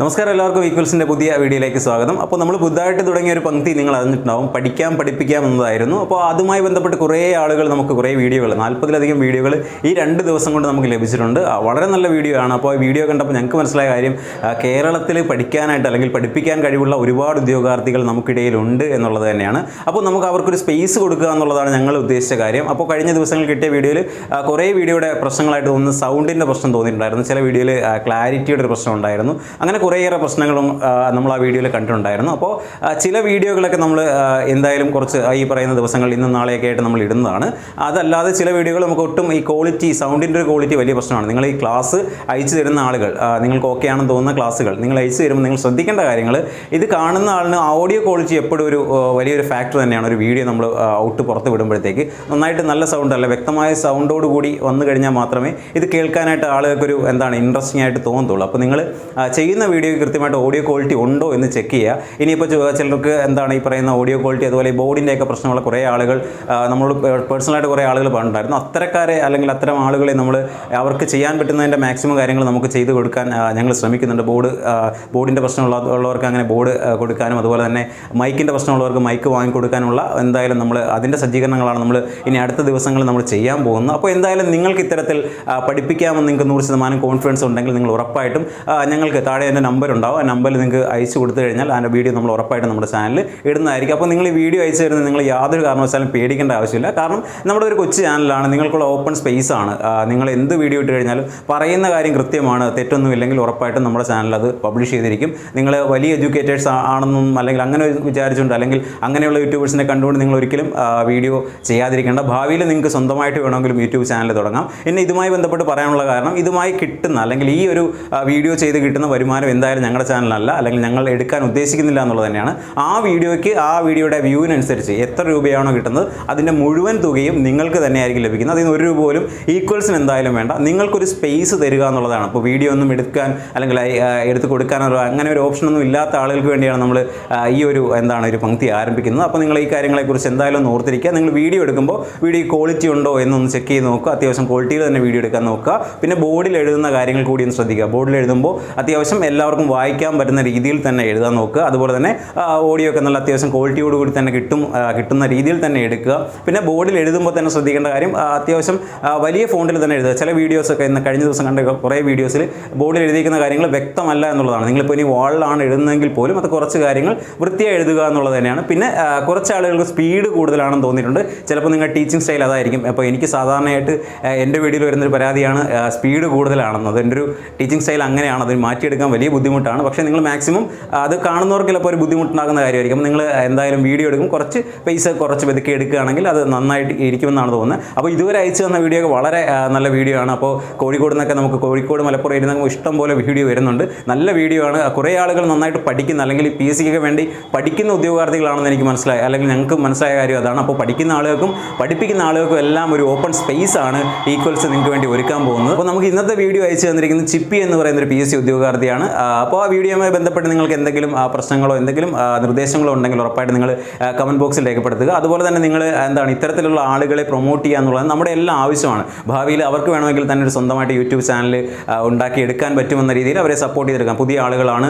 നമസ്കാരം എല്ലാവർക്കും ഈക്വൽസിന്റെ പുതിയ വീഡിയോയിലേക്ക് സ്വാഗതം. അപ്പോൾ നമ്മൾ പുതുതായിട്ട് തുടങ്ങിയ ഒരു പങ്ക്തി നിങ്ങൾ അറിഞ്ഞിട്ടുണ്ടാവും. പഠിക്കാം പഠിപ്പിക്കാം എന്നതായിരുന്നു. അപ്പോൾ അതുമായി ബന്ധപ്പെട്ട് കുറേ ആളുകൾ നമുക്ക് കുറേ വീഡിയോകൾ നാൽപ്പതിലധികം വീഡിയോകൾ ഈ രണ്ട് ദിവസം കൊണ്ട് നമുക്ക് ലഭിച്ചിട്ടുണ്ട്. വളരെ നല്ല വീഡിയോ ആണ്. അപ്പോൾ ഈ വീഡിയോ കണ്ടപ്പോൾ ഞങ്ങൾക്ക് മനസ്സിലായ കാര്യം കേരളത്തിൽ പഠിക്കാനായിട്ട് അല്ലെങ്കിൽ പഠിപ്പിക്കാൻ കഴിവുള്ള ഒരുപാട് ഉദ്യോഗാർത്ഥികൾ നമുക്കിടയിലുണ്ട് എന്നുള്ളത് തന്നെയാണ്. അപ്പോൾ നമുക്ക് അവർക്കൊരു സ്പേസ് കൊടുക്കുക എന്നുള്ളതാണ് ഞങ്ങൾ ഉദ്ദേശിച്ച കാര്യം. അപ്പോൾ കഴിഞ്ഞ ദിവസങ്ങൾ കിട്ടിയ വീഡിയോയിൽ കുറേ വീഡിയോയുടെ പ്രശ്നങ്ങളായിട്ട് തോന്നുന്നു സൗണ്ടിന്റെ പ്രശ്നം തോന്നിയിട്ടുണ്ടായിരുന്നു. ചില വീഡിയോയിൽ ക്ലാരിറ്റിയുടെ ഒരു പ്രശ്നം ഉണ്ടായിരുന്നു. അങ്ങനെ കുറേയേറെ പ്രശ്നങ്ങളും നമ്മൾ ആ വീഡിയോയിൽ കണ്ടിട്ടുണ്ടായിരുന്നു. അപ്പോൾ ചില വീഡിയോകളൊക്കെ നമ്മൾ എന്തായാലും കുറച്ച് ഈ പറയുന്ന ദിവസങ്ങളിൽ ഇന്നും നാളെയൊക്കെ ആയിട്ട് നമ്മൾ ഇടുന്നതാണ്. അതല്ലാതെ ചില വീഡിയോകൾ നമുക്ക് ഒട്ടും ഈ ക്വാളിറ്റി സൗണ്ടിന്റെ ഒരു ക്വാളിറ്റി വലിയ പ്രശ്നമാണ്. നിങ്ങൾ ഈ ക്ലാസ് അയച്ചു തരുന്ന ആളുകൾ നിങ്ങൾക്ക് ഓക്കെ ആണെന്ന് തോന്നുന്ന ക്ലാസ്സുകൾ നിങ്ങൾ അയച്ചു തരുമ്പോൾ നിങ്ങൾ ശ്രദ്ധിക്കേണ്ട കാര്യങ്ങൾ ഇത് കാണുന്ന ആളിന് ഓഡിയോ ക്വാളിറ്റി എപ്പോഴും ഒരു വലിയൊരു ഫാക്ടർ തന്നെയാണ് ഒരു വീഡിയോ നമ്മൾ ഔട്ട് പുറത്ത് വിടുമ്പോഴത്തേക്ക്. നന്നായിട്ട് നല്ല സൗണ്ട് അല്ല വ്യക്തമായ സൗണ്ടോട് കൂടി വന്നു കഴിഞ്ഞാൽ മാത്രമേ ഇത് കേൾക്കാനായിട്ട് ആളുകൾക്കൊരു എന്താണ് ഇൻട്രസ്റ്റിംഗ് ആയിട്ട് തോന്നത്തുള്ളൂ. അപ്പോൾ നിങ്ങൾ ചെയ്യുന്ന വീഡിയോയ്ക്ക് കൃത്യമായിട്ട് ഓഡിയോ ക്വാളിറ്റി ഉണ്ടോ എന്ന് ചെക്ക് ചെയ്യുക. ഇനിയിപ്പോൾ ചിലർക്ക് എന്താണ് ഈ പറയുന്ന ഓഡിയോ ക്വാളിറ്റി അതുപോലെ ബോർഡിന്റെയൊക്കെ പ്രശ്നമുള്ള കുറേ ആളുകൾ നമ്മൾ പേഴ്സണലായിട്ട് കുറേ ആളുകൾ പറഞ്ഞിട്ടുണ്ടായിരുന്നു. അത്തരക്കാരെ അല്ലെങ്കിൽ അത്തരം ആളുകളെ നമ്മൾ അവർക്ക് ചെയ്യാൻ പറ്റുന്നതിന്റെ മാക്സിമം കാര്യങ്ങൾ നമുക്ക് ചെയ്തു കൊടുക്കാൻ ഞങ്ങൾ ശ്രമിക്കുന്നുണ്ട്. ബോർഡ് ബോർഡിന്റെ പ്രശ്നമുള്ള ഉള്ളവർക്ക് അങ്ങനെ ബോർഡ് കൊടുക്കാനും അതുപോലെ തന്നെ മൈക്കിന്റെ പ്രശ്നമുള്ളവർക്ക് മൈക്ക് വാങ്ങിക്കൊടുക്കാനുള്ള എന്തായാലും നമ്മൾ അതിന്റെ സജ്ജീകരണങ്ങളാണ് നമ്മൾ ഇനി അടുത്ത ദിവസങ്ങളിൽ നമ്മൾ ചെയ്യാൻ പോകുന്നത്. അപ്പോൾ എന്തായാലും നിങ്ങൾക്ക് ഇത്തരത്തിൽ പഠിപ്പിക്കാമെന്ന് നിങ്ങൾക്ക് നൂറ് ശതമാനം കോൺഫിഡൻസ് ഉണ്ടെങ്കിൽ നിങ്ങൾ ഉറപ്പായിട്ടും ഞങ്ങൾക്ക് താഴെ എന്റെ നമ്പർ ഉണ്ടാവും. ആ നമ്പറിൽ നിങ്ങൾക്ക് അയച്ചു കൊടുത്തു കഴിഞ്ഞാൽ അതിന്റെ വീഡിയോ നമ്മൾ ഉറപ്പായിട്ടും നമ്മുടെ ചാനലിൽ ഇടുന്നതായിരിക്കും. അപ്പോൾ നിങ്ങൾ ഈ വീഡിയോ അയച്ചു തരുന്നത് നിങ്ങൾ യാതൊരു കാരണവശാലും പേടിക്കേണ്ട ആവശ്യമില്ല. കാരണം നമ്മുടെ ഒരു കൊച്ചു ചാനലാണ് നിങ്ങൾക്കുള്ള ഓപ്പൺ സ്പേസ് ആണ്. നിങ്ങൾ എന്ത് വീഡിയോ ഇട്ട് കഴിഞ്ഞാലും പറയുന്ന കാര്യം കൃത്യമാണ്. തെറ്റൊന്നും ഇല്ലെങ്കിൽ ഉറപ്പായിട്ടും നമ്മുടെ ചാനൽ അത് പബ്ലിഷ് ചെയ്തിരിക്കും. നിങ്ങൾ വലിയ എഡ്യൂക്കേറ്റേഴ്സ് ആണെന്നും അല്ലെങ്കിൽ അങ്ങനെ വിചാരിച്ചുകൊണ്ട് അല്ലെങ്കിൽ അങ്ങനെയുള്ള യൂട്യൂബേഴ്സിനെ കണ്ടുകൊണ്ട് നിങ്ങൾ ഒരിക്കലും വീഡിയോ ചെയ്യാതിരിക്കേണ്ട. ഭാവിയിൽ നിങ്ങൾക്ക് സ്വന്തമായിട്ട് വേണമെങ്കിലും യൂട്യൂബ് ചാനൽ തുടങ്ങാം. പിന്നെ ഇതുമായി ബന്ധപ്പെട്ട് പറയാനുള്ള കാരണം ഇതുമായി കിട്ടുന്ന അല്ലെങ്കിൽ ഈ ഒരു വീഡിയോ ചെയ്ത് കിട്ടുന്ന വരുമാനം എന്തായാലും ഞങ്ങളുടെ ചാനലല്ല അല്ലെങ്കിൽ ഞങ്ങൾ എടുക്കാൻ ഉദ്ദേശിക്കുന്നില്ല എന്നുള്ളത് തന്നെയാണ്. ആ വീഡിയോയ്ക്ക് ആ വീഡിയോയുടെ വ്യൂവിനനുസരിച്ച് എത്ര രൂപയാണോ കിട്ടുന്നത് അതിന്റെ മുഴുവൻ തുകയും നിങ്ങൾക്ക് തന്നെയായിരിക്കും ലഭിക്കുന്നത്. അതിന് ഒരു രൂപ പോലും ഈക്വൽസിന് എന്തായാലും വേണ്ട. നിങ്ങൾക്കൊരു സ്പേസ് തരിക എന്നുള്ളതാണ്. അപ്പോൾ വീഡിയോ ഒന്നും എടുക്കാൻ അല്ലെങ്കിൽ എടുത്ത് കൊടുക്കാനോ അങ്ങനെ ഒരു ഓപ്ഷനൊന്നും ഇല്ലാത്ത ആളുകൾക്ക് വേണ്ടിയാണ് നമ്മൾ ഈ ഒരു എന്താണ് ഒരു പങ്ക്തി ആരംഭിക്കുന്നത്. അപ്പോൾ നിങ്ങൾ ഈ കാര്യങ്ങളെക്കുറിച്ച് എന്തായാലും ഒന്ന് ഓർത്തിരിക്കുക. നിങ്ങൾ വീഡിയോ എടുക്കുമ്പോൾ വീഡിയോ ക്വാളിറ്റി ഉണ്ടോ എന്നൊന്ന് ചെക്ക് ചെയ്ത് നോക്കുക. അത്യാവശ്യം ക്വാളിറ്റിയിൽ തന്നെ വീഡിയോ എടുക്കാൻ നോക്കുക. പിന്നെ ബോർഡിൽ എഴുതുന്ന കാര്യങ്ങൾ കൂടി ഒന്ന് ശ്രദ്ധിക്കുക. ബോർഡിൽ എഴുതുമ്പോൾ അത്യാവശ്യം എല്ലാവർക്കും വായിക്കാൻ പറ്റുന്ന രീതിയിൽ തന്നെ എഴുതാൻ നോക്കുക. അതുപോലെ തന്നെ ഓഡിയോ ഒക്കെ നല്ല അത്യാവശ്യം ക്വാളിറ്റിയോട് കൂടി തന്നെ കിട്ടും കിട്ടുന്ന രീതിയിൽ തന്നെ എടുക്കുക. പിന്നെ ബോർഡിൽ എഴുതുമ്പോൾ തന്നെ ശ്രദ്ധിക്കേണ്ട കാര്യം അത്യാവശ്യം വലിയ ഫോണ്ടിൽ തന്നെ എഴുതുക. ചില വീഡിയോസൊക്കെ ഇന്ന് കഴിഞ്ഞ ദിവസം കണ്ട കുറേ വീഡിയോസിൽ ബോർഡിൽ എഴുതിയിരിക്കുന്ന കാര്യങ്ങൾ വ്യക്തമല്ല എന്നുള്ളതാണ്. നിങ്ങളിപ്പോൾ ഇനി വാളിലാണ് എഴുതുന്നതെങ്കിൽ പോലും അത് കുറച്ച് കാര്യങ്ങൾ വൃത്തിയായി എഴുതുക എന്നുള്ളത് തന്നെയാണ്. പിന്നെ കുറച്ച് ആളുകൾക്ക് സ്പീഡ് കൂടുതലാണെന്ന് തോന്നിയിട്ടുണ്ട്. ചിലപ്പോൾ നിങ്ങൾ ടീച്ചിങ് സ്റ്റൈൽ അതായിരിക്കും. അപ്പോൾ എനിക്ക് സാധാരണയായിട്ട് എന്റെ വീഡിയോയിൽ വരുന്നൊരു പരാതിയാണ് സ്പീഡ് കൂടുതലാണെന്നത് എന്റെ ഒരു ടീച്ചിങ് സ്റ്റൈൽ അങ്ങനെയാണ്. അത് മാറ്റിയെടുക്കാൻ വലിയ ബുദ്ധിമുട്ടാണ്. പക്ഷേ നിങ്ങൾ മാക്സിമം അത് കാണുന്നവർക്ക് ചിലപ്പോൾ ഒരു ബുദ്ധിമുട്ടുണ്ടാകുന്ന കാര്യമായിരിക്കും. നിങ്ങൾ എന്തായാലും വീഡിയോ എടുക്കും. കുറച്ച് പൈസ കുറച്ച് വെതുക്കി എടുക്കുകയാണെങ്കിൽ അത് നന്നായിട്ട് ഇരിക്കുമെന്നാണ് തോന്നുന്നത്. അപ്പോൾ ഇതുവരെ അയച്ചു തന്ന വീഡിയോ വളരെ നല്ല വീഡിയോ ആണ്. അപ്പോൾ കോഴിക്കോട് നിന്നൊക്കെ നമുക്ക് കോഴിക്കോട് മലപ്പുറം ഇരുന്ന് ഇഷ്ടം പോലെ വീഡിയോ വരുന്നുണ്ട്. നല്ല വീഡിയോ ആണ്. കുറേ ആളുകൾ നന്നായിട്ട് പഠിക്കുന്ന അല്ലെങ്കിൽ പി എസ് സിക്കൊക്കെ വേണ്ടി പഠിക്കുന്ന ഉദ്യോഗാർത്ഥികളാണെന്ന് എനിക്ക് മനസ്സിലായി. അല്ലെങ്കിൽ ഞങ്ങൾക്ക് മനസ്സിലായ കാര്യം അതാണ്. അപ്പോൾ പഠിക്കുന്ന ആളുകൾക്കും പഠിപ്പിക്കുന്ന ആളുകൾക്കും എല്ലാം ഒരു ഓപ്പൺ സ്പേസ് ആണ് ഈക്വൽസ് നിങ്ങൾക്ക് വേണ്ടി ഒരുക്കാൻ പോകുന്നത്. അപ്പോൾ നമുക്ക് ഇന്നത്തെ വീഡിയോ അയച്ചു തന്നിരിക്കുന്നത് ചിപ്പി എന്ന് പറയുന്ന ഒരു പി എസ് സി ഉദ്യോഗാർത്ഥിയാണ്. അപ്പോൾ ആ വീഡിയോയുമായി ബന്ധപ്പെട്ട് നിങ്ങൾക്ക് എന്തെങ്കിലും പ്രശ്നങ്ങളോ എന്തെങ്കിലും നിർദ്ദേശങ്ങളോ ഉണ്ടെങ്കിൽ ഉറപ്പായിട്ട് നിങ്ങൾ കമന്റ് ബോക്സിൽ രേഖപ്പെടുത്തുക. അതുപോലെ തന്നെ നിങ്ങൾ എന്താണ് ഇത്തരത്തിലുള്ള ആളുകളെ പ്രൊമോട്ട് ചെയ്യുക എന്നുള്ളത് നമ്മുടെ എല്ലാം ആവശ്യമാണ്. ഭാവിയിൽ അവർക്ക് വേണമെങ്കിൽ തന്നെ ഒരു സ്വന്തമായിട്ട് യൂട്യൂബ് ചാനൽ ഉണ്ടാക്കി എടുക്കാൻ പറ്റുമെന്ന രീതിയിൽ അവരെ സപ്പോർട്ട് ചെയ്തെടുക്കാം. പുതിയ ആളുകളാണ്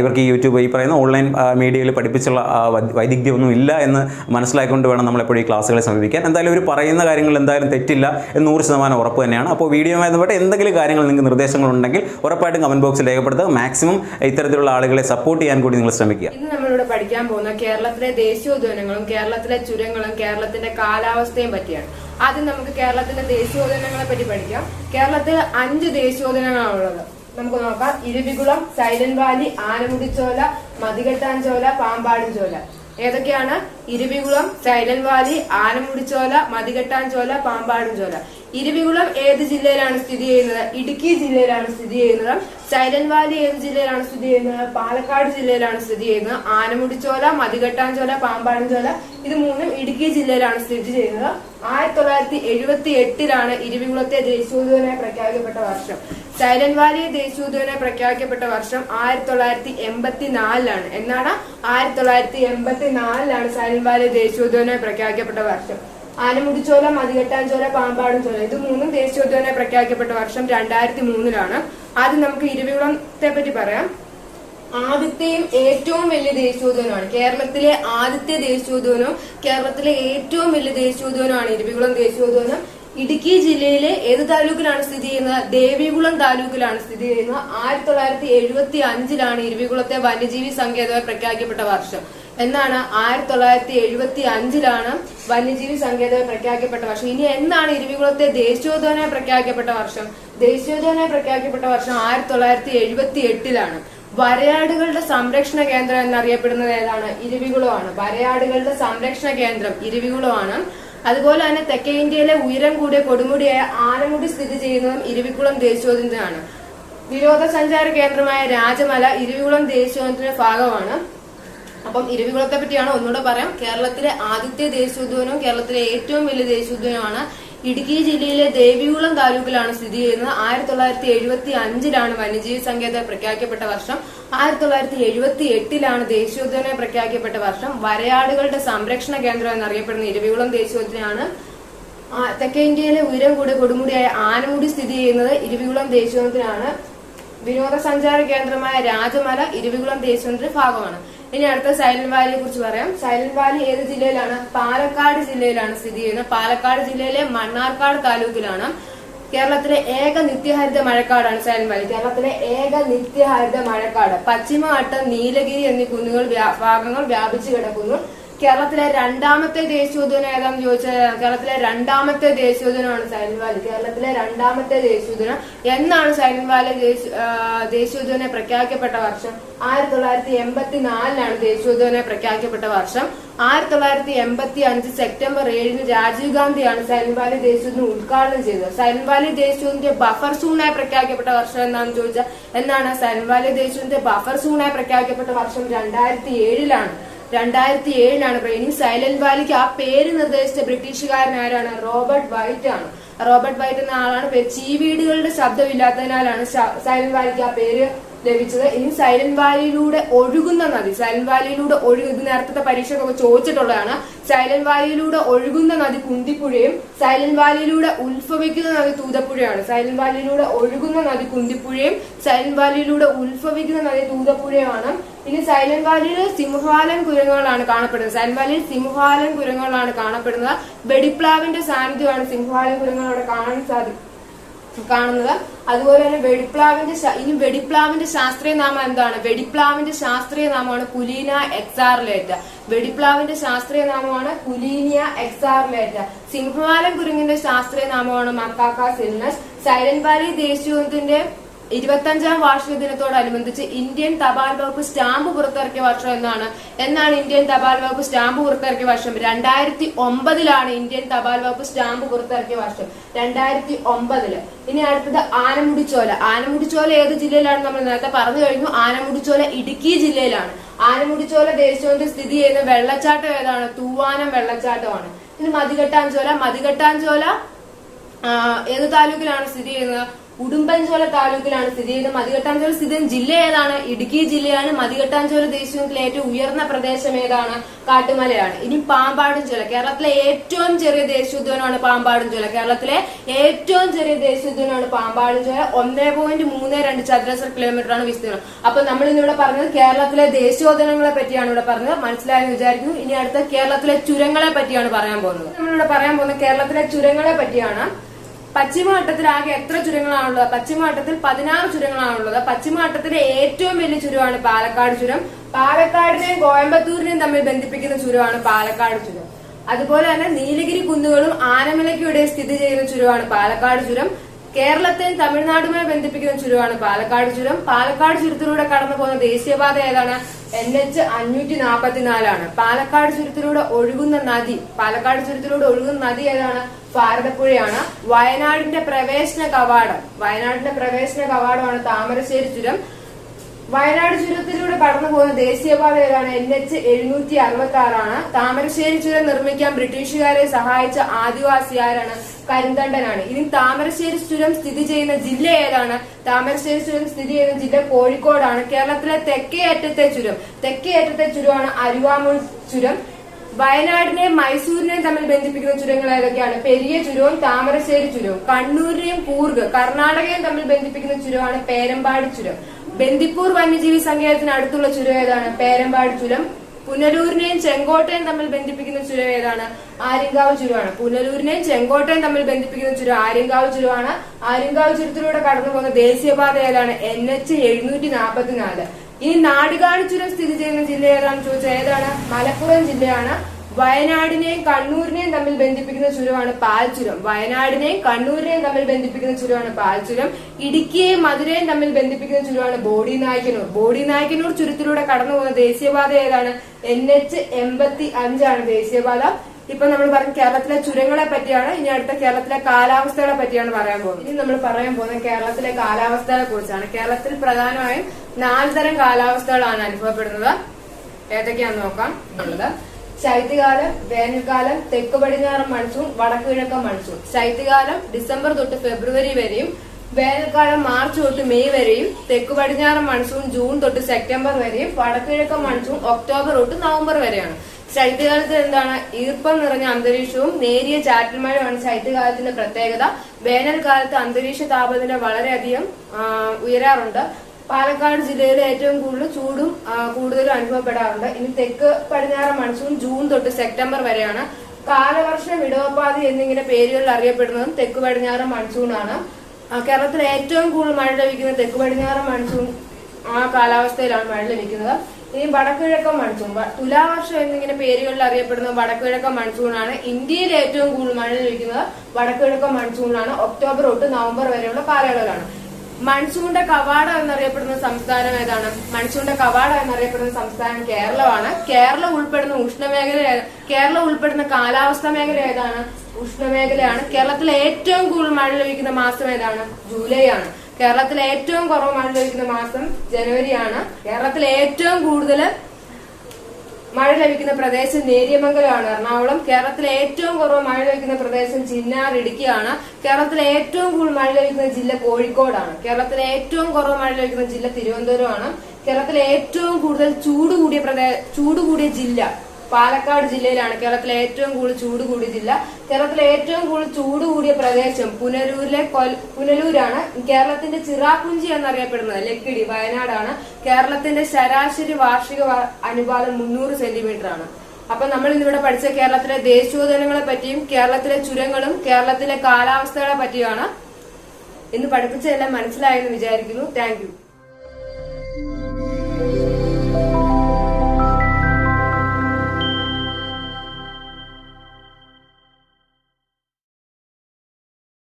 ഇവർക്ക് ഈ യൂട്യൂബ് ഈ പറയുന്ന ഓൺലൈൻ മീഡിയയിൽ പഠിപ്പിച്ചുള്ള വൈദഗ്ധ്യമൊന്നും ഇല്ല എന്ന് മനസ്സിലാക്കിക്കൊണ്ട് വേണം നമ്മളെപ്പോഴും ഈ ക്ലാസ്സുകളെ സമീപിക്കാൻ. എന്തായാലും ഇവർ പറയുന്ന കാര്യങ്ങൾ എന്തായാലും തെറ്റില്ല എന്ന് നൂറ് ശതമാനം ഉറപ്പ് തന്നെയാണ്. അപ്പോൾ വീഡിയോയുമായി ബന്ധപ്പെട്ട് എന്തെങ്കിലും കാര്യങ്ങൾ നിങ്ങൾക്ക് നിർദ്ദേശങ്ങളുണ്ടെങ്കിൽ ഉറപ്പായിട്ടും കമന്റ് ബോക്സിൽ രേഖപ്പെടുത്തുക. മാക്സിമം ഇത്തരത്തിലുള്ള ആളുകളെ സപ്പോർട്ട് ചെയ്യാൻ കൂടി നിങ്ങൾ ശ്രമിക്കുക. ഇന്ന് നമ്മളിവിടെ പഠിക്കാൻ പോകുന്ന കേരളത്തിലെ ദേശീയോദ്യാനങ്ങളും കേരളത്തിലെ ചുരങ്ങളും കേരളത്തിന്റെ കാലാവസ്ഥയും പറ്റിയാണ്. ആദ്യം നമുക്ക് കേരളത്തിലെ ദേശീയോദ്യാനങ്ങളെ പറ്റി പഠിക്കാം. കേരളത്തിൽ അഞ്ച് ദേശീയോദ്യാനങ്ങളാണുള്ളത് നമുക്ക് നോക്കാം. ഇരുവികുളം സൈലന്റ് വാലി ആനമുടിച്ചോല മതികെട്ടാൻ ചോല പാമ്പാടും ചോല ഏതൊക്കെയാണ്? Eravikulam silent valley Anamudichola Mathikettanchola Pampadumchola. Eravikulam ഏത് ജില്ലയിലാണ് സ്ഥിതി ചെയ്യുന്നത്? ഇടുക്കി ജില്ലയിലാണ് സ്ഥിതി ചെയ്യുന്നത്. സൈലന്റ് വാലി ഏത് ജില്ലയിലാണ് സ്ഥിതി ചെയ്യുന്നത്? പാലക്കാട് ജില്ലയിലാണ് സ്ഥിതി ചെയ്യുന്നത്. ആനമുടിച്ചോല മതികെട്ടാൻചോല പാമ്പാടുംചോല ഇത് മൂന്നും ഇടുക്കി ജില്ലയിലാണ് സ്ഥിതി ചെയ്യുന്നത്. ആയിരത്തി തൊള്ളായിരത്തി എഴുപത്തി എട്ടിലാണ് ഇരുവികുളത്തെ ദേശീയോദ്യാനമായി പ്രഖ്യാപിക്കപ്പെട്ട വർഷം. സൈലന്റ് വാലി ദേശീയോദ്യാനമായി പ്രഖ്യാപിക്കപ്പെട്ട വർഷം ആയിരത്തി തൊള്ളായിരത്തി എൺപത്തി നാലിലാണ് എന്നാണ് ആയിരത്തി തൊള്ളായിരത്തി എൺപത്തി നാലിലാണ് സൈലന്റ് വാലി ദേശീയോദ്യാനമായി പ്രഖ്യാപിക്കപ്പെട്ട വർഷം. ആനമുടിച്ചോല മതികെട്ടാഞ്ചോല പാമ്പാടും ചോല ഇത് മൂന്നും ദേശീയോദ്യാനം പ്രഖ്യാപിക്കപ്പെട്ട വർഷം രണ്ടായിരത്തി മൂന്നിലാണ് ആദ്യം നമുക്ക് ഇരുവികുളത്തെ പറ്റി പറയാം. ആദ്യത്തെയും ഏറ്റവും വലിയ ദേശീയോദ്യാനമാണ് കേരളത്തിലെ ആദ്യത്തെ ദേശീയോദ്യാനവും കേരളത്തിലെ ഏറ്റവും വലിയ ദേശീയോദ്യാനമാണ് ഇരുവികുളം ദേശീയോദ്യാനം ഇടുക്കി ജില്ലയിലെ ഏത് താലൂക്കിലാണ് സ്ഥിതി ചെയ്യുന്നത്? ദേവികുളം താലൂക്കിലാണ് സ്ഥിതി ചെയ്യുന്നത്. ആയിരത്തി തൊള്ളായിരത്തി എഴുപത്തി അഞ്ചിലാണ് ഇരുവികുളത്തെ വന്യജീവി സങ്കേതമായി പ്രഖ്യാപിക്കപ്പെട്ട വർഷം. എന്നാണ് ആയിരത്തി തൊള്ളായിരത്തി എഴുപത്തി അഞ്ചിലാണ് വന്യജീവി സങ്കേതമായി പ്രഖ്യാപിക്കപ്പെട്ട വർഷം. ഇനി എന്നാണ് ഇരുവികുളത്തെ ദേശീയോദ്യാനമായി പ്രഖ്യാപിക്കപ്പെട്ട വർഷം? ദേശീയോദ്യാനമായി പ്രഖ്യാപിക്കപ്പെട്ട വർഷം ആയിരത്തി തൊള്ളായിരത്തി എഴുപത്തി എട്ടിലാണ് വരയാടുകളുടെ സംരക്ഷണ കേന്ദ്രം എന്നറിയപ്പെടുന്നത് ഏതാണ്? ഇരുവികുളമാണ് വരയാടുകളുടെ സംരക്ഷണ കേന്ദ്രം ഇരവികുളമാണ് അതുപോലെ തന്നെ തെക്കേ ഇന്ത്യയിലെ ഉയരം കൂടിയ കൊടുമുടിയായ ആനമുടി സ്ഥിതി ചെയ്യുന്നതും ഇരുവിക്കുളം ദേശീയോദ്യാനത്തിനാണ്. വിനോദസഞ്ചാര കേന്ദ്രമായ രാജമല ഇരുവികുളം ദേശീയോദ്യാനത്തിന്റെ ഭാഗമാണ്. അപ്പം ഇരുവികുളത്തെ പറ്റിയാണ് ഒന്നുകൂടെ പറയാം. കേരളത്തിലെ ആദ്യത്തെ ദേശീയോദ്യാനവും കേരളത്തിലെ ഏറ്റവും വലിയ ദേശീയോദ്യാനമാണ് ഇടുക്കി ജില്ലയിലെ ദേവികുളം താലൂക്കിലാണ് സ്ഥിതി ചെയ്യുന്നത്. ആയിരത്തി തൊള്ളായിരത്തി എഴുപത്തി അഞ്ചിലാണ് വന്യജീവി സങ്കേതം പ്രഖ്യാപിക്കപ്പെട്ട വർഷം. ആയിരത്തി തൊള്ളായിരത്തി എഴുപത്തി എട്ടിലാണ് ദേശീയോദ്യാനം പ്രഖ്യാപിക്കപ്പെട്ട വർഷം. വരയാടുകളുടെ സംരക്ഷണ കേന്ദ്രം എന്നറിയപ്പെടുന്ന ഇരവികുളം ദേശീയോദ്യാനാണ് തെക്കേ ഇന്ത്യയിലെ ഉയരം കൂടെ കൊടുമുടിയായ ആനമുടി സ്ഥിതി ചെയ്യുന്നത് ഇരവികുളം ദേശീയോദ്യാനാണ് വിനോദസഞ്ചാര കേന്ദ്രമായ രാജമല ഇരവികുളം ദേശീയോദ്യാനത്തിന്റെ ഭാഗമാണ്. ഇനി അടുത്ത സൈലന്റ് വാലിയെ കുറിച്ച് പറയാം. സൈലന്റ് വാലി ഏത് ജില്ലയിലാണ്? പാലക്കാട് ജില്ലയിലാണ് സ്ഥിതി ചെയ്യുന്നത്. പാലക്കാട് ജില്ലയിലെ മണ്ണാർക്കാട് താലൂക്കിലാണ്. കേരളത്തിലെ ഏക നിത്യഹരിത മഴക്കാടാണ് സൈലന്റ് വാലി. കേരളത്തിലെ ഏക നിത്യഹരിത മഴക്കാട്. പശ്ചിമഘട്ടം നീലഗിരി എന്നീ കുന്നുകൾ ഭാഗങ്ങൾ വ്യാപിച്ചു കിടക്കുന്നു. കേരളത്തിലെ രണ്ടാമത്തെ ദേശീയോദ്യാനം ഏതാണെന്ന് ചോദിച്ചാൽ കേരളത്തിലെ രണ്ടാമത്തെ ദേശീയോദ്യാനമാണ് സൈലന്റ് വാലി. കേരളത്തിലെ രണ്ടാമത്തെ ദേശീയോദ്യാനം എന്നാണ് സൈലന്റ് വാലി ദേശീ- ദേശീയോദ്യാനം പ്രഖ്യാപിക്കപ്പെട്ട വർഷം? ആയിരത്തി തൊള്ളായിരത്തി എൺപത്തി നാലിലാണ് ദേശീയോദ്യാനം പ്രഖ്യാപിക്കപ്പെട്ട വർഷം. ആയിരത്തി തൊള്ളായിരത്തി എൺപത്തി അഞ്ച് സെപ്റ്റംബർ ഏഴിന് രാജീവ് ഗാന്ധിയാണ് സൈലന്റ് വാലി ദേശീയോദ്യാനം ഉദ്ഘാടനം ചെയ്തത്. സൈലന്റ് വാലി ദേശീയോദ്യാനത്തെ ബഫർ സൂണായി പ്രഖ്യാപിക്കപ്പെട്ട വർഷം എന്താണെന്ന് ചോദിച്ചാൽ എന്നാണ് സൈലന്റ് വാലി ദേശീയോദ്യാനത്തെ ബഫർ സൂണായി പ്രഖ്യാപിക്കപ്പെട്ട വർഷം രണ്ടായിരത്തി ഏഴിലാണ്. രണ്ടായിരത്തി ഏഴിലാണ് ഇനി സൈലന്റ് വാലിക്ക് ആ പേര് നിർദ്ദേശിച്ച ബ്രിട്ടീഷുകാരൻ ആരാണ്? റോബർട്ട് വൈറ്റ് ആണ്. റോബർട്ട് വൈറ്റ് എന്ന ആളാണ്. ചീവീടുകളുടെ ശബ്ദമില്ലാത്തതിനാലാണ് സൈലന്റ് വാലിക്ക് ആ പേര് ലഭിച്ചത്. ഇനി സൈലന്റ് വാലിയിലൂടെ ഒഴുകുന്ന നദി. സൈലന്റ് വാലിയിലൂടെ ഒഴുകുന്ന ഇത് നേരത്തെ പരീക്ഷയ്ക്കൊക്കെ ചോദിച്ചിട്ടുള്ളതാണ്. സൈലന്റ് വാലിയിലൂടെ ഒഴുകുന്ന നദി കുന്തിപ്പുഴയും സൈലന്റ് വാലിയിലൂടെ ഉത്ഭവിക്കുന്ന നദി തൂതപ്പുഴയാണ്. സൈലന്റ് വാലിയിലൂടെ ഒഴുകുന്ന നദി കുന്തിപ്പുഴയും സൈലന്റ് വാലിയിലൂടെ ഉത്ഭവിക്കുന്ന നദി തൂതപ്പുഴയുമാണ്. ഇനി സൈലന്റ് വാലിയിൽ സിംഹാലൻ കുരങ്ങുകളാണ് കാണപ്പെടുന്നത്. സൈലന്റ് വാലിയിൽ സിംഹാലൻ കുരങ്ങുകളാണ് കാണപ്പെടുന്നത്. വെടിപ്ലാവിന്റെ സാന്നിധ്യമാണ് സിംഹാലൻ കുരങ്ങുകൾ അവിടെ കാണാൻ സാധിക്കും കാണുന്നത്. അതുപോലെ തന്നെ വെടിപ്ലാവിന്റെ ഇനി വെടിപ്ലാവിന്റെ ശാസ്ത്രീയ നാമം എന്താണ്? വെടിപ്ലാവിന്റെ ശാസ്ത്രീയ നാമമാണ് കുലീന എക്സാർലേറ്റ വെടിപ്ലാവിന്റെ ശാസ്ത്രീയ നാമമാണ് കുലീനിയ എക്സാർലേറ്റ സിംഹവാലൻ കുരുങ്ങിന്റെ ശാസ്ത്രീയ നാമമാണ് മക്കാക്ക സിൽനസ്. സൈലന്റ് വാലി ഇരുപത്തഞ്ചാം വാർഷിക ദിനത്തോടനുബന്ധിച്ച് ഇന്ത്യൻ തപാൽ വകുപ്പ് സ്റ്റാമ്പ് പുറത്തിറക്കിയ വർഷം എന്നാണ്. എന്നാണ് ഇന്ത്യൻ തപാൽ വകുപ്പ് സ്റ്റാമ്പ് പുറത്തിറക്കിയ വർഷം. രണ്ടായിരത്തി ഒമ്പതിലാണ് ഇന്ത്യൻ തപാൽ വകുപ്പ് സ്റ്റാമ്പ് പുറത്തിറക്കിയ വർഷം. രണ്ടായിരത്തി ഒമ്പതിൽ ഇനി അടുത്തത് ആനമുടിച്ചോല ആനമുടിച്ചോല ഏത് ജില്ലയിലാണ് നമ്മൾ നേരത്തെ പറഞ്ഞു കഴിഞ്ഞു. ആനമുടിച്ചോല ഇടുക്കി ജില്ലയിലാണ്. ആനമുടിച്ചോല ദേശീയത്തിന്റെ സ്ഥിതി ചെയ്യുന്ന വെള്ളച്ചാട്ടം ഏതാണ്? തൂവാനം വെള്ളച്ചാട്ടമാണ്. ഇനി മതികെട്ടാഞ്ചോല മതികെട്ടാഞ്ചോല ഏത് താലൂക്കിലാണ് സ്ഥിതി ചെയ്യുന്നത്? ഉടുമ്പൻചോല താലൂക്കിലാണ് സ്ഥിതി ചെയ്യുന്നത്. മതികെട്ടാഞ്ചോല സ്ഥിതി ചെയ്യുന്ന ജില്ല ഏതാണ്? ഇടുക്കി ജില്ലയാണ്. മതികെട്ടാഞ്ചോല ദേശീയത്തിലെ ഏറ്റവും ഉയർന്ന പ്രദേശം ഏതാണ്? കാട്ടുമലയാണ്. ഇനി പാമ്പാടും ചോല കേരളത്തിലെ ഏറ്റവും ചെറിയ ദേശീയോദ്യാനമാണ് പാമ്പാടും ചോല കേരളത്തിലെ ഏറ്റവും ചെറിയ ദേശീയോദ്യാനമാണ് പാമ്പാടും ചോല ഒന്നേ പോയിന്റ് മൂന്ന് രണ്ട് ചതുരശ്ര കിലോമീറ്റർ ആണ് വിസ്തീർണം. അപ്പൊ നമ്മൾ ഇന്നിവിടെ പറഞ്ഞത് കേരളത്തിലെ ദേശീയോദ്യാനങ്ങളെ പറ്റിയാണ് ഇവിടെ പറഞ്ഞത്. മനസ്സിലായെന്ന് വിചാരിക്കുന്നു. ഇനി അടുത്ത കേരളത്തിലെ ചുരങ്ങളെ പറ്റിയാണ് പറയാൻ പോകുന്നത്. നമ്മളിവിടെ പറയാൻ പോകുന്നത് കേരളത്തിലെ ചുരങ്ങളെ പറ്റിയാണ്. പശ്ചിമഘട്ടത്തിൽ ആകെ എത്ര ചുരങ്ങളാണുള്ളത്? പശ്ചിമഘട്ടത്തിൽ പതിനാറ് ചുരങ്ങളാണുള്ളത്. പശ്ചിമഘട്ടത്തിലെ ഏറ്റവും വലിയ ചുരമാണ് പാലക്കാട് ചുരം. പാലക്കാടിനെയും കോയമ്പത്തൂരിനെയും തമ്മിൽ ബന്ധിപ്പിക്കുന്ന ചുരമാണ് പാലക്കാട് ചുരം. അതുപോലെ തന്നെ നീലഗിരി കുന്നുകളും ആനമലയ്ക്കും സ്ഥിതി ചെയ്യുന്ന ചുരമാണ് പാലക്കാട് ചുരം. കേരളത്തെയും തമിഴ്നാടുമായി ബന്ധിപ്പിക്കുന്ന ചുരമാണ് പാലക്കാട് ചുരം. പാലക്കാട് ചുരത്തിലൂടെ കടന്നു പോകുന്ന ദേശീയപാത ഏതാണ്? എൻ എച്ച് അഞ്ഞൂറ്റി നാൽപ്പത്തിനാലാണ് പാലക്കാട് ചുരത്തിലൂടെ ഒഴുകുന്ന നദി പാലക്കാട് ചുരത്തിലൂടെ ഒഴുകുന്ന നദി ഏതാണ്? ഭാരതപ്പുഴയാണ്. വയനാടിന്റെ പ്രവേശന കവാടം വയനാടിന്റെ പ്രവേശന കവാടമാണ് താമരശ്ശേരി ചുരം. വയനാട് ചുരത്തിലൂടെ കടന്നു പോകുന്ന ദേശീയപാത ഏതാണ് എൻ എച്ച് എഴുന്നൂറ്റി അറുപത്തി ആറാണ് താമരശ്ശേരി ചുരം നിർമ്മിക്കാൻ ബ്രിട്ടീഷുകാരെ സഹായിച്ച ആദിവാസി ആരാണ്? കരിന്തണ്ടനാണ്. ഇനി താമരശ്ശേരി ചുരം സ്ഥിതി ചെയ്യുന്ന ജില്ല ഏതാണ്? താമരശ്ശേരി ചുരം സ്ഥിതി ചെയ്യുന്ന ജില്ല കോഴിക്കോടാണ്. കേരളത്തിലെ തെക്കേ അറ്റത്തെ ചുരം. തെക്കേ അറ്റത്തെ ചുരമാണ് അരുവാമൂൽ ചുരം. വയനാടിനെയും മൈസൂരിനെയും തമ്മിൽ ബന്ധിപ്പിക്കുന്ന ചുരങ്ങൾ ഏതൊക്കെയാണ്? പെരിയ ചുരവും താമരശ്ശേരി ചുരവും. കണ്ണൂരിനെയും കൂർഗ് കർണാടകയും തമ്മിൽ ബന്ധിപ്പിക്കുന്ന ചുരമാണ് പേരമ്പാടി ചുരം. ബന്ദിപ്പൂർ വന്യജീവി സങ്കേതത്തിന് അടുത്തുള്ള ചുരം ഏതാണ്? പേരമ്പാട് ചുരം. പുനലൂരിനെയും ചെങ്കോട്ടയും തമ്മിൽ ബന്ധിപ്പിക്കുന്ന ചുരം ഏതാണ്? ആര്യങ്കാവ് ചുരമാണ്. പുനലൂരിനെയും ചെങ്കോട്ടയും തമ്മിൽ ബന്ധിപ്പിക്കുന്ന ചുരം ആര്യങ്കാവ് ചുരമാണ്. ആര്യങ്കാവ് ചുരത്തിലൂടെ കടന്നു പോകുന്ന ദേശീയപാത ഏതാണ്? എൻ എച്ച് എഴുന്നൂറ്റി നാൽപ്പത്തിനാല് ഇനി നാടുകാട് ചുരം സ്ഥിതി ചെയ്യുന്ന ജില്ല ഏതാണെന്ന് ചോദിച്ചാൽ ഏതാണ്? മലപ്പുറം ജില്ലയാണ്. വയനാടിനെയും കണ്ണൂരിനെയും തമ്മിൽ ബന്ധിപ്പിക്കുന്ന ചുരമാണ് പാൽചുരം വയനാടിനെയും കണ്ണൂരിനെയും തമ്മിൽ ബന്ധിപ്പിക്കുന്ന ചുരമാണ് പാൽചുരം ഇടുക്കിയെയും മധുരയും തമ്മിൽ ബന്ധിപ്പിക്കുന്ന ചുരമാണ് ബോഡി നായ്ക്കനൂർ ബോഡി നായ്ക്കനൂർ ചുരത്തിലൂടെ കടന്നു പോകുന്ന ദേശീയപാത ഏതാണ്? എൻ എച്ച് എൺപത്തി അഞ്ചാണ് ദേശീയപാത. ഇപ്പൊ നമ്മൾ പറഞ്ഞ കേരളത്തിലെ ചുരങ്ങളെ പറ്റിയാണ്. ഇനി അടുത്ത കേരളത്തിലെ കാലാവസ്ഥകളെ പറ്റിയാണ് പറയാൻ പോകുന്നത്. ഇനി നമ്മൾ പറയാൻ പോകുന്നത് കേരളത്തിലെ കാലാവസ്ഥകളെ കുറിച്ചാണ്. കേരളത്തിൽ പ്രധാനമായും നാല് തരം കാലാവസ്ഥകളാണ് അനുഭവപ്പെടുന്നത്. ഏതൊക്കെയാണെന്ന് നോക്കാം. ഉള്ളത്. ശൈത്യകാലം വേനൽക്കാലം തെക്ക് പടിഞ്ഞാറൻ മൺസൂൺ വടക്ക് കിഴക്കൻ മൺസൂൺ. ശൈത്യകാലം ഡിസംബർ തൊട്ട് ഫെബ്രുവരി വരെയും വേനൽക്കാലം മാർച്ച് തൊട്ട് മെയ് വരെയും തെക്ക് പടിഞ്ഞാറൻ മൺസൂൺ ജൂൺ തൊട്ട് സെപ്റ്റംബർ വരെയും വടക്ക് കിഴക്കൻ മൺസൂൺ ഒക്ടോബർ തൊട്ട് നവംബർ വരെയാണ്. ശൈത്യകാലത്ത് എന്താണ്? ഈർപ്പം നിറഞ്ഞ അന്തരീക്ഷവും നേരിയ ചാറ്റൽ മഴയുമാണ് ശൈത്യകാലത്തിന്റെ പ്രത്യേകത. വേനൽക്കാലത്ത് അന്തരീക്ഷ താപനില വളരെയധികം ഉയരാറുണ്ട്. പാലക്കാട് ജില്ലയിൽ ഏറ്റവും കൂടുതൽ ചൂടും കൂടുതലും അനുഭവപ്പെടാറുണ്ട്. ഇനി തെക്ക് പടിഞ്ഞാറ് മൺസൂൺ ജൂൺ തൊട്ട് സെപ്റ്റംബർ വരെയാണ് കാലവർഷ ഇടവപ്പാതി എന്നിങ്ങനെ പേരുകളിൽ അറിയപ്പെടുന്നതും തെക്ക് പടിഞ്ഞാറ് മൺസൂണാണ്. കേരളത്തിൽ ഏറ്റവും കൂടുതൽ മഴ ലഭിക്കുന്ന തെക്ക് പടിഞ്ഞാറ് മൺസൂൺ ആ കാലാവസ്ഥയിലാണ് മഴ ലഭിക്കുന്നത്. ഇനി വടക്കുകിഴക്കൻ മൺസൂൺ തുലാവർഷം എന്നിങ്ങനെ പേരുകളിൽ അറിയപ്പെടുന്ന വടക്കുകിഴക്കൻ മൺസൂണാണ് ഇന്ത്യയിൽ ഏറ്റവും കൂടുതൽ മഴ ലഭിക്കുന്നത്. വടക്കുകിഴക്കൻ മൺസൂണിലാണ് ഒക്ടോബർ തൊട്ട് നവംബർ വരെയുള്ള കാലയളവിലാണ്. മൺസൂണിന്റെ കവാടം എന്നറിയപ്പെടുന്ന സംസ്ഥാനം ഏതാണ്? മൺസൂണിന്റെ കവാടം എന്നറിയപ്പെടുന്ന സംസ്ഥാനം കേരളമാണ്. കേരളം ഉൾപ്പെടുന്ന ഉഷ്ണമേഖല കേരളം ഉൾപ്പെടുന്ന കാലാവസ്ഥ മേഖല ഏതാണ്? ഉഷ്ണമേഖലയാണ്. കേരളത്തിലെ ഏറ്റവും കൂടുതൽ മഴ ലഭിക്കുന്ന മാസം ഏതാണ്? ജൂലൈ ആണ് കേരളത്തിലെ ഏറ്റവും കുറവ് മഴ ലഭിക്കുന്ന മാസം ജനുവരിയാണ്. കേരളത്തിലെ ഏറ്റവും കൂടുതൽ മഴ ലഭിക്കുന്ന പ്രദേശം നേര്യമംഗലമാണ്. എറണാകുളം കേരളത്തിലെ ഏറ്റവും കുറവ് മഴ ലഭിക്കുന്ന പ്രദേശം ചിന്നാർ ഇടുക്കിയാണ്. കേരളത്തിലെ ഏറ്റവും കൂടുതൽ മഴ ലഭിക്കുന്ന ജില്ല കോഴിക്കോടാണ്. കേരളത്തിലെ ഏറ്റവും കുറവ് മഴ ലഭിക്കുന്ന ജില്ല തിരുവനന്തപുരമാണ്. കേരളത്തിലെ ഏറ്റവും കൂടുതൽ ചൂട് കൂടിയ പ്രദേശ ചൂട് കൂടിയ ജില്ല പാലക്കാട് ജില്ലയിലാണ് കേരളത്തിലെ ഏറ്റവും കൂടുതൽ ചൂട് കൂടിയ ജില്ല. കേരളത്തിലെ ഏറ്റവും കൂടുതൽ ചൂട് കൂടിയ പ്രദേശം പുനലൂരിലെ പുനലൂരാണ്. കേരളത്തിന്റെ ചിറാപുഞ്ചി എന്നറിയപ്പെടുന്നത്. ലക്കിടി വയനാടാണ്. കേരളത്തിന്റെ ശരാശരി വാർഷിക അനുപാതം മുന്നൂറ് സെന്റിമീറ്റർ ആണ് അപ്പൊ നമ്മൾ ഇന്നിവിടെ പഠിച്ച കേരളത്തിലെ ദേശീയോദ്യാനങ്ങളെ പറ്റിയും കേരളത്തിലെ ചുരങ്ങളും കേരളത്തിലെ കാലാവസ്ഥകളെ പറ്റിയുമാണ് ഇന്ന് പഠിപ്പിച്ചതെല്ലാം മനസ്സിലായെന്ന് വിചാരിക്കുന്നു. താങ്ക്